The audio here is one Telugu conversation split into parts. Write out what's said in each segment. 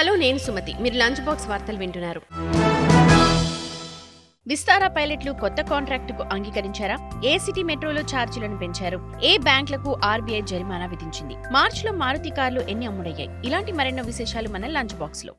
హలో నేను సుమతి. మీరు లంచ్ బాక్స్ వార్తలు వింటున్నారు. విస్తారా పైలట్లు కొత్త కాంట్రాక్టుకు అంగీకరించారా? ఏ సిటీ మెట్రోలో ఛార్జీలను పెంచారు? ఏ బ్యాంకులకు ఆర్బీఐ జరిమానా విధించింది? మార్చిలో మారుతి కార్లు ఎన్ని అమ్ముడయ్యాయి? ఇలాంటి మరెన్నో విశేషాలు మన లంచ్ బాక్స్లో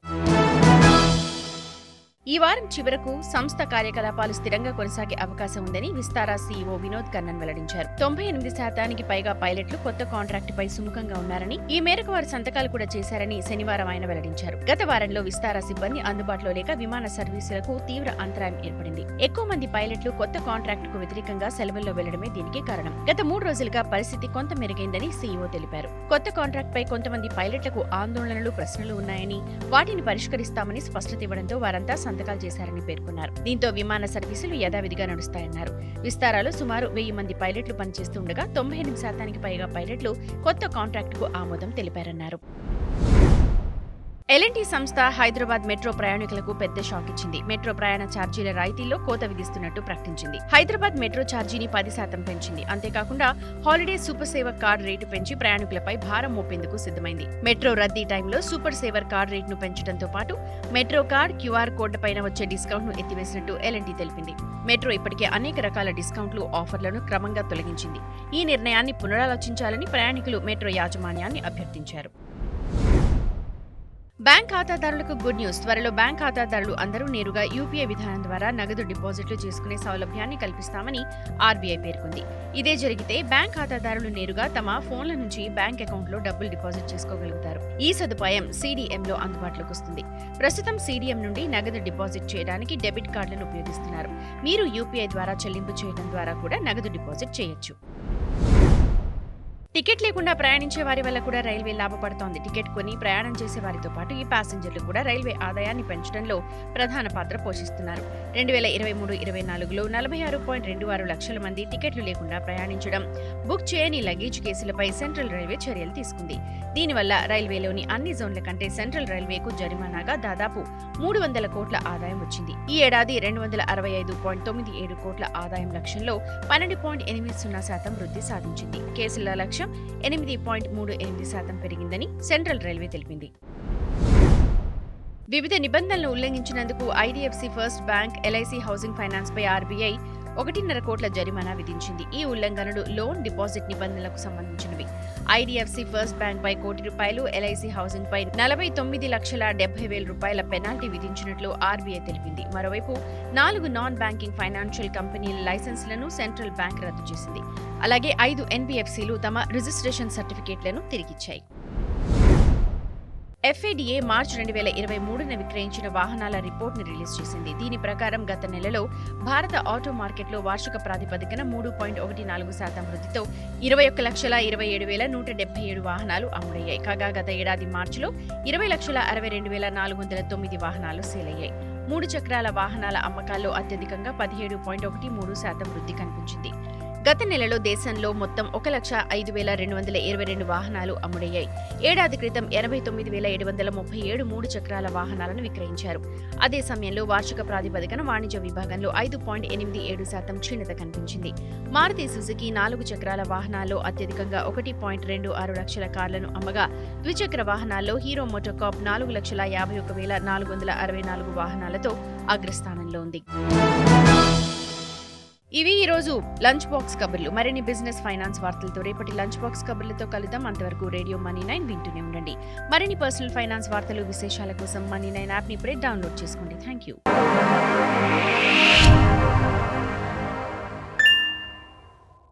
ఈ వారం చివరకు సంస్థ కార్యకలాపాలు స్థిరంగా కొనసాగే అవకాశం ఉందని విస్తారా సీఈఓ వినోద్ కన్నన్ వెల్లడించారు. తొంభై ఎనిమిది శాతానికి పైగా పైలట్లు కొత్త కాంట్రాక్టుపై సుముఖంగా ఉన్నారని ఈ మేరకు వారు సంతకాలు కూడా చేశారని శనివారం ఆయన వెల్లడించారు. గత వారంలో విస్తారా సిబ్బంది అందుబాటులో లేక విమాన సర్వీసులకు తీవ్ర అంతరాయం ఏర్పడింది. ఎక్కువ మంది పైలట్లు కొత్త కాంట్రాక్టుకు వ్యతిరేకంగా సెలవుల్లో వెళ్ళడమే దీనికి కారణం. గత మూడు రోజులుగా పరిస్థితి కొంత మెరుగైందని సీఈఓ తెలిపారు. కొత్త కాంట్రాక్ట్పై కొంతమంది పైలట్లకు ఆందోళనలు ప్రశ్నలు ఉన్నాయని వాటిని పరిష్కరిస్తామని స్పష్టత ఇవ్వడంతో వారంతా సంతకాలు చేశారని పేర్కొన్నారు. దీంతో విమాన సర్వీసులు యథావిధిగా నడుస్తాయన్నారు. విస్తారాలో సుమారు వెయ్యి మంది పైలట్లు పనిచేస్తుండగా తొంభై ఎనిమిది శాతానికి పైగా పైలట్లు కొత్త కాంట్రాక్టుకు ఆమోదం తెలిపారన్నారు. ఎల్ఎన్టీ సంస్థ హైదరాబాద్ మెట్రో ప్రయాణికులకు పెద్ద షాక్ ఇచ్చింది. మెట్రో ప్రయాణ ఛార్జీల రాయితీల్లో కోత విధిస్తున్నట్టు ప్రకటించింది. హైదరాబాద్ మెట్రో ఛార్జీని పది శాతం పెంచింది. అంతేకాకుండా holiday super saver card rate పెంచి ప్రయాణికులపై భారం మోపేందుకు సిద్ధమైంది. మెట్రో రద్దీ టైంలో సూపర్ సేవర్ కార్డ్ రేటును పెంచడంతో పాటు మెట్రో కార్డ్ క్యూఆర్ కోడ్ పైన వచ్చే డిస్కౌంట్ను ఎత్తివేసినట్టు ఎల్ఎన్టీ తెలిపింది. మెట్రో ఇప్పటికే అనేక రకాల డిస్కౌంట్లు ఆఫర్లను క్రమంగా తొలగించింది. ఈ నిర్ణయాన్ని పునరాలోచించాలని ప్రయాణికులు మెట్రో యాజమాన్యాన్ని అభ్యర్థించారు. బ్యాంక్ ఖాతాదారులకు గుడ్ న్యూస్. త్వరలో బ్యాంక్ ఖాతాదారులు అందరూ నేరుగా యూపీఐ విధానం ద్వారా నగదు డిపాజిట్లు చేసుకునే సౌలభ్యాన్ని కల్పిస్తామని ఆర్బీఐ పేర్కొంది. ఇదే జరిగితే బ్యాంక్ ఖాతాదారులు నేరుగా తమ ఫోన్ల నుంచి బ్యాంక్ అకౌంట్లో డబ్బులు డిపాజిట్ చేసుకోగలుగుతారు. ఈ సదుపాయం సీడీఎంలో అందుబాటులోకి వస్తుంది. ప్రస్తుతం సీడీఎం నుండి నగదు డిపాజిట్ చేయడానికి డెబిట్ కార్డులను ఉపయోగిస్తున్నారు. మీరు యూపీఐ ద్వారా చెల్లింపు చేయడం ద్వారా కూడా నగదు డిపాజిట్ చేయొచ్చు. టికెట్ లేకుండా ప్రయాణించే వారి వల్ల కూడా రైల్వే లాభపడుతోంది. టికెట్ కొని ప్రయాణం చేసే వారితో పాటు ఈ ప్యాసింజర్లు కూడా రైల్వే ఆదాయాన్ని పెంచడంలో ప్రధాన పాత్ర పోషిస్తున్నారు. రెండు వేల ఇరవై మూడు ఇరవై నాలుగులో నలభై ఆరు పాయింట్ రెండు ఆరు లక్షల మంది టికెట్లు లేకుండా ప్రయాణించడం బుక్ చేయని లగేజ్ కేసులపై సెంట్రల్ రైల్వే చర్యలు తీసుకుంది. దీనివల్ల రైల్వేలోని అన్ని జోన్ల కంటే సెంట్రల్ రైల్వేకు జరిమానాగా దాదాపు మూడు వందల కోట్ల ఆదాయం వచ్చింది. ఈ ఏడాది రెండు వందల అరవై ఐదు పాయింట్ తొమ్మిది ఏడు కోట్ల ఆదాయం లక్ష్యంలో పన్నెండు పాయింట్ ఎనిమిది సున్నా శాతం వృద్ధి సాధించింది. కేసుల లక్ష్యం ఎనిమిది పాయింట్ మూడు ఎనిమిది శాతం పెరిగిందని సెంట్రల్ రైల్వే తెలిపింది. వివిధ నిబంధనలను ఉల్లంఘించినందుకు IDFC first bank LIC housing finance పై ఆర్బీఐ ఒకటిన్నర కోట్ల జరిమానా విధించింది. ఈ ఉల్లంఘనలు లోన్ డిపాజిట్ నిబంధనలకు సంబంధించినవి. ఐడిఎఫ్సి ఫస్ట్ బ్యాంక్ పై కోటి రూపాయలు ఎల్ఐసి హౌసింగ్ పై నలభై తొమ్మిది లక్షల డెబ్బై వేల రూపాయల పెనాల్టీ విధించినట్లు ఆర్బీఐ తెలిపింది. మరోవైపు నాలుగు నాన్ బ్యాంకింగ్ ఫైనాన్షియల్ కంపెనీల లైసెన్స్లను సెంట్రల్ బ్యాంక్ రద్దు చేసింది. అలాగే ఐదు ఎన్బీఎఫ్సీలు తమ రిజిస్ట్రేషన్ సర్టిఫికేట్లను తిరిగిచ్చాయి. ఎఫ్ఏడిఏ మార్చి రెండు వేల ఇరవై మూడున విక్రయించిన వాహనాల రిపోర్ట్ని రిలీజ్ చేసింది. దీని ప్రకారం గత నెలలో భారత ఆటో మార్కెట్లో వార్షిక ప్రాతిపదికన మూడు పాయింట్ ఒకటి నాలుగు శాతం వృద్ధితో ఇరవై ఒక్క లక్షల ఇరవై ఏడు వేల నూట డెబ్బై ఏడు వాహనాలు అమ్ముడయ్యాయి. కాగా గత ఏడాది మార్చిలో ఇరవై లక్షల అరవై రెండు వేల నాలుగు వందల తొమ్మిది వాహనాలు సేలయ్యాయి. మూడు చక్రాల వాహనాల అమ్మకాల్లో అత్యధికంగా పదిహేడు పాయింట్ ఒకటి మూడు శాతం వృద్ధి కనిపించింది. గత నెలలో దేశంలో మొత్తం ఒక లక్ష ఐదు వేల రెండు వందల ఇరవై రెండు వాహనాలు అమ్ముడయ్యాయి. ఏడాది క్రితం ఎనభై తొమ్మిది వేల ఏడు వందల ముప్పై ఏడు మూడు చక్రాల వాహనాలను విక్రయించారు. అదే సమయంలో వార్షిక ప్రాతిపదికన వాణిజ్య విభాగంలో ఐదు పాయింట్ ఎనిమిది ఏడు శాతం క్షీణత కనిపించింది. మారుతి సుజుకి నాలుగు చక్రాల వాహనాల్లో అత్యధికంగా ఒకటి పాయింట్ రెండు ఆరు లక్షల కార్లను అమ్మగా ద్విచక్ర వాహనాల్లో హీరో మోటోకాప్ నాలుగు లక్షల యాభై ఒక వేల నాలుగు వందల అరవై నాలుగు వాహనాలతో అగ్రస్థానంలో ఉంది. ఇవి ఈరోజు లంచ్ బాక్స్ కబుర్లు. మరిన్ని బిజినెస్ ఫైనాన్స్ వార్తలతో రేపటి లంచ్ బాక్స్ కబుర్లతో కలుద్దాం. అంతవరకు రేడియో మనీ నైన్ వింటూనే ఉండండి. మరిన్ని పర్సనల్ ఫైనాన్స్ వార్తలు విశేషాల కోసం మనీ నైన్ యాప్ని ఇప్పుడే డౌన్లోడ్ చేసుకోండి. Thank you.